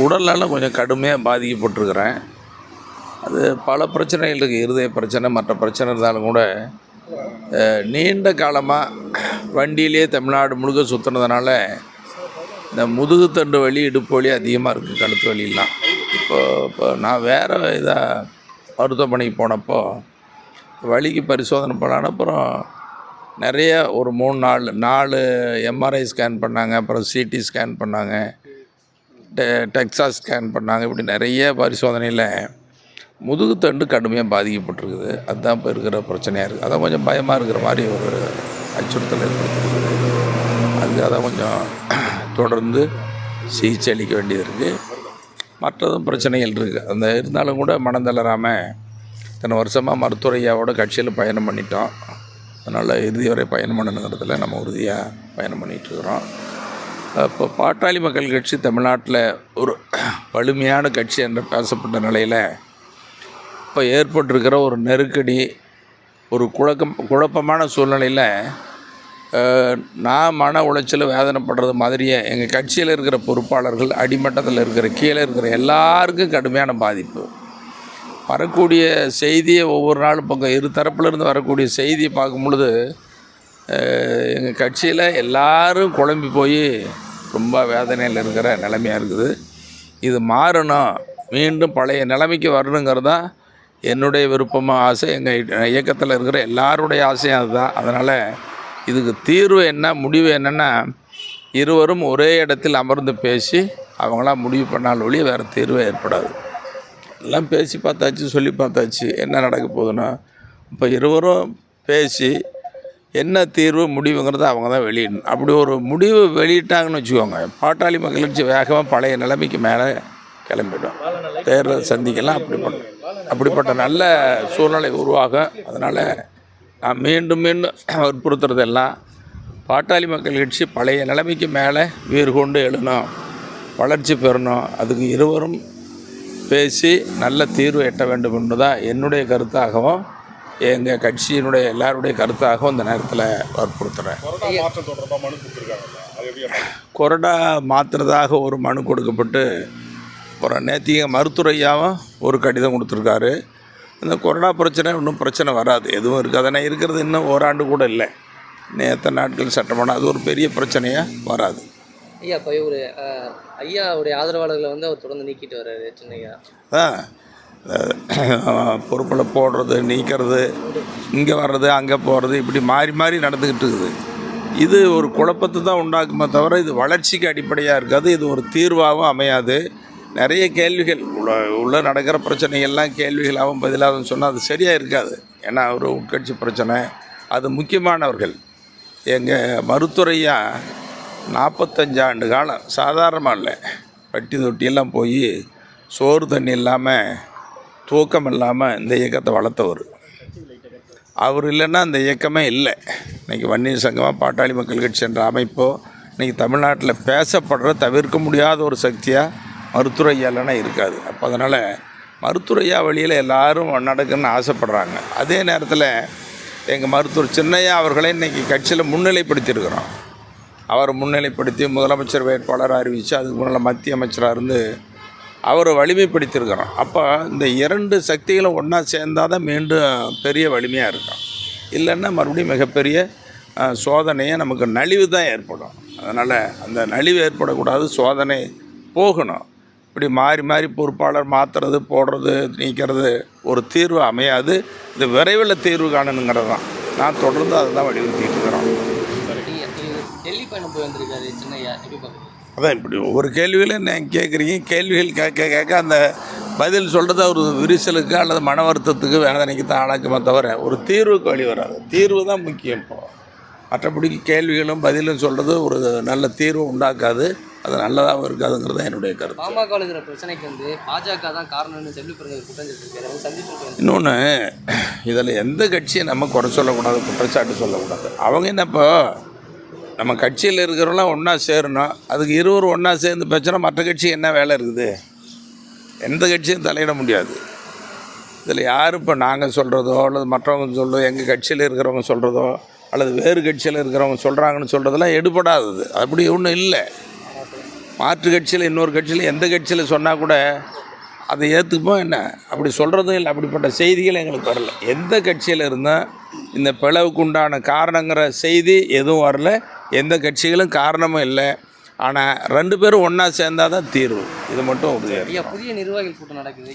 உடல்நலம் கொஞ்சம் கடுமையாக பாதிக்கப்பட்டிருக்கிறேன். அது பல பிரச்சனைகள் இருக்குது இருதய பிரச்சனை மற்ற பிரச்சனை இருந்தாலும் கூட நீண்ட காலமாக வண்டியிலே தமிழ்நாடு முழுக்க சுற்றுனதுனால இந்த முதுகுத்தண்டு வலி இடுப்பு வலி அதிகமாக இருக்குது கழுத்து வலியெல்லாம் இப்போ இப்போ நான் வேறு இதாக மருத்துவமனைக்கு போனப்போ வலிக்கு பரிசோதனை பண்ணான அப்புறம் நிறைய ஒரு மூணு நாள் நாலு எம்ஆர்ஐ ஸ்கேன் பண்ணாங்க. அப்புறம் சிடி ஸ்கேன் பண்ணாங்க. டெ டெக்ஸாஸ் ஸ்கேன் பண்ணாங்க. இப்படி நிறைய பரிசோதனையில் முதுகுத்தண்டு கடுமையாக பாதிக்கப்பட்டிருக்குது. அதுதான் இப்போ இருக்கிற பிரச்சனையாக இருக்குது அதான் கொஞ்சம் பயமாக இருக்கிற மாதிரி ஒரு அச்சுறுத்தல் ஏற்படுத்திருக்குது. அதுக்கு அதை கொஞ்சம் தொடர்ந்து சிகிச்சை அளிக்க வேண்டியது இருக்குது மற்றதும் பிரச்சனைகள் இருக்குது அந்த இருந்தாலும் கூட மனம் தளராமல் இத்தனை வருஷமாக மருத்துவரையாவோட கட்சியில் பயணம் பண்ணிட்டோம். அதனால் இறுதி வரை பயணம் பண்ணணுங்கிறதுல நம்ம உறுதியாக பயணம் பண்ணிகிட்ருக்குறோம் இப்போ பாட்டாளி மக்கள் கட்சி தமிழ்நாட்டில் ஒரு வலிமையான கட்சி என்று பேசப்பட்ட நிலையில் இப்போ ஏற்பட்டிருக்கிற ஒரு நெருக்கடி ஒரு குழக்கம் குழப்பமான சூழ்நிலையில் நான் மன உளைச்சல் வேதனைப்படுறது மாதிரியே எங்கள் கட்சியில் இருக்கிற பொறுப்பாளர்கள் அடிமட்டத்தில் இருக்கிற கீழே இருக்கிற எல்லாருக்கும் கடுமையான பாதிப்பு. வரக்கூடிய செய்தியை ஒவ்வொரு நாளும் பக்கம் இரு தரப்புலேருந்து வரக்கூடிய செய்தியை பார்க்கும் பொழுது எங்கள் கட்சியில் எல்லாரும் குழம்பி போய் ரொம்ப வேதனையில் இருக்கிற நிலைமையாக இருக்குது. இது மாறணும். மீண்டும் பழைய நிலைமைக்கு வரணுங்கிறது தான் என்னுடைய விருப்பமாக ஆசை. எங்கள் இயக்கத்தில் இருக்கிற எல்லாருடைய ஆசையும் அதுதான். அதனால் இதுக்கு தீர்வு என்ன முடிவு என்னென்னா இருவரும் ஒரே இடத்தில் அமர்ந்து பேசி அவங்களாம் முடிவு பண்ணால் ஒழிய வேறு தீர்வே ஏற்படாது. எல்லாம் பேசி பார்த்தாச்சு சொல்லி பார்த்தாச்சு என்ன நடக்க போகுதுன்னா இப்போ இருவரும் பேசி என்ன தீர்வு முடிவுங்கிறத அவங்க தான் வெளியிடணும் அப்படி ஒரு முடிவு வெளியிட்டாங்கன்னு வச்சுக்கோங்க. பாட்டாளி மகிழ்ச்சி வேகமாக பழைய நிலைமைக்கு மேலே கிளம்பிடும் தேர்தல் சந்திக்கலாம். அப்படிப்பட்ட அப்படிப்பட்ட நல்ல சூழ்நிலை உருவாகும். அதனால் நான் மீண்டும் மீண்டும் வற்புறுத்துறதெல்லாம் பாட்டாளி மக்கள் கட்சி பழைய நிலைமைக்கு மேலே வீர் கொண்டு எழுணும். வளர்ச்சி பெறணும். அதுக்கு இருவரும் பேசி நல்ல தீர்வு எட்ட வேண்டும் என்பதுதான் என்னுடைய கருத்தாகவும் எங்கள் கட்சியினுடைய எல்லாருடைய கருத்தாகவும் இந்த நேரத்தில் வற்புறுத்துகிறேன் கொரோனா மாற்றுறதாக ஒரு மனு கொடுக்கப்பட்டு அப்புறம் நேத்திக மருத்துவரையாவும் ஒரு கடிதம் கொடுத்துருக்காரு. இந்த கொரோனா பிரச்சனை இன்னும் பிரச்சனை வராது. எதுவும் இருக்காது. ஆனால் இருக்கிறது இன்னும் ஓராண்டு கூட இல்லை. இன்னும் எத்தனை நாட்கள் சட்டமன்றம் அது ஒரு பெரிய பிரச்சனையாக வராது. ஐயா இப்போ இவர் ஐயாவுடைய ஆதரவாளர்களை வந்து அவர் தொடர்ந்து நீக்கிட்டு வர்றாரு சின்னையா. அதான் பொறுப்பில் போடுறது நீக்கிறது இங்கே வர்றது அங்கே போகிறது இப்படி மாறி மாறி நடந்துக்கிட்டு இருக்குது. இது ஒரு குழப்பத்தை தான் உண்டாக்குமே தவிர இது வளர்ச்சிக்கு அடிப்படையாக இருக்காது. இது ஒரு தீர்வாகவும் அமையாது. நிறைய கேள்விகள் உள்ள உள்ளே நடக்கிற பிரச்சனைகள்லாம் கேள்விகளாகவும் பதிலாகவும் சொன்னால் அது சரியாக இருக்காது. ஏன்னா ஒரு உட்கட்சி பிரச்சனை. அது முக்கியமானவர்கள். எங்கள் மருத்துறையாக நாற்பத்தஞ்சு ஆண்டு காலம் சாதாரணமாக இல்லை. பட்டி தொட்டியெல்லாம் போய் சோறு தண்ணி இல்லாமல் தூக்கம் இல்லாமல் இந்த இயக்கத்தை வளர்த்தவர். அவர் இல்லைன்னா அந்த இயக்கமே இல்லை. இன்றைக்கி வன்னியர் சங்கமாக பாட்டாளி மக்கள் கட்சி என்ற அமைப்போ இன்றைக்கி தமிழ்நாட்டில் பேசப்படுற தவிர்க்க முடியாத ஒரு சக்தியாக மருத்துவரையா இல்லைன்னா இருக்காது. அப்போ அதனால் மருத்துவரையா வழியில் எல்லோரும் நடக்குன்னு ஆசைப்படுறாங்க. அதே நேரத்தில் எங்கள் மருத்துவர் சின்னையா அவர்களை இன்றைக்கி கட்சியில் முன்னிலைப்படுத்தியிருக்கிறோம். அவரை முன்னிலைப்படுத்தி முதலமைச்சர் வேட்பாளர் அறிவித்து அதுக்கு முன்னால் மத்திய அமைச்சராக இருந்து அவரை வலிமைப்படுத்தியிருக்கிறோம். அப்போ இந்த இரண்டு சக்திகளும் ஒன்றா சேர்ந்தால் தான் மீண்டும் பெரிய வலிமையாக இருக்கும். இல்லைன்னா மறுபடியும் மிகப்பெரிய சோதனையை நமக்கு நலிவு தான் ஏற்படும். அதனால் அந்த நலிவு ஏற்படக்கூடாது சோதனை போகணும். இப்படி மாறி மாறி பொறுப்பாளர் மாற்றுறது போடுறது நீக்கிறது ஒரு தீர்வு அமையாது. இது விரைவில் தீர்வு காணணுங்கிறது தான். நான் தொடர்ந்து அதை தான் வலியுறுத்திட்டு இருக்கிறோம். டெல்லி பயணம் போய் வந்திருக்காரு சின்னையா எப்படி பார்க்குறது அதான் இப்படி ஒவ்வொரு கேள்விகளையும் நீங்கள் கேட்குறீங்க? கேள்விகள் கேட்க கேட்க அந்த பதில் சொல்கிறது ஒரு விரிசலுக்கு அல்லது மன வருத்தத்துக்கு வேதனைக்கு தான் ஆளாக்குமே தவிர ஒரு தீர்வுக்கு வழி வராது. தீர்வு தான் முக்கியம் இப்போ. மற்றபடிக்கு கேள்விகளும் பதிலும் சொல்கிறது ஒரு நல்ல தீர்வு உண்டாக்காது. அது நல்லதாகவும் இருக்காதுங்கிறது தான் என்னுடைய கருத்து. பாமக இருக்கிற பிரச்சனைக்கு வந்து பாஜக தான் காரணம்னு செல்வி வந்து இன்னொன்று இதில் எந்த கட்சியை நம்ம குறை சொல்லக்கூடாது குற்றச்சாட்டு சொல்லக்கூடாது? அவங்க என்ன இப்போ நம்ம கட்சியில் இருக்கிறவங்களாம் ஒன்றா சேரணும். அதுக்கு இருவரும் ஒன்றா சேர்ந்து பிரச்சனை மற்ற கட்சி என்ன வேலை இருக்குது? எந்த கட்சியும் தலையிட முடியாது. இதில் யார் இப்போ நாங்கள் சொல்கிறதோ அல்லது மற்றவங்க சொல்கிறதோ எங்கள் கட்சியில் இருக்கிறவங்க சொல்கிறதோ அல்லது வேறு கட்சியில் இருக்கிறவங்க சொல்கிறாங்கன்னு சொல்கிறதெல்லாம் எடுபடாதது. அப்படி ஒன்றும் இல்லை. மாற்று கட்சியில் இன்னொரு கட்சியில் எந்த கட்சியில் சொன்னால் கூட அதை ஏற்றுப்போம் என்ன? அப்படி சொல்கிறதும் இல்லை. அப்படிப்பட்ட செய்திகள் எங்களுக்கு வரல. எந்த கட்சியில் இருந்தால் இந்த பிளவுக்கு உண்டான காரணங்கிற செய்தி எதுவும் வரல. எந்த கட்சிகளும் காரணமும் இல்லை. ஆனால் ரெண்டு பேரும் ஒன்றா சேர்ந்தாதான் தீர்வு. இது மட்டும் புதிய நிர்வாகிகள் கூட்டம் நடக்குது.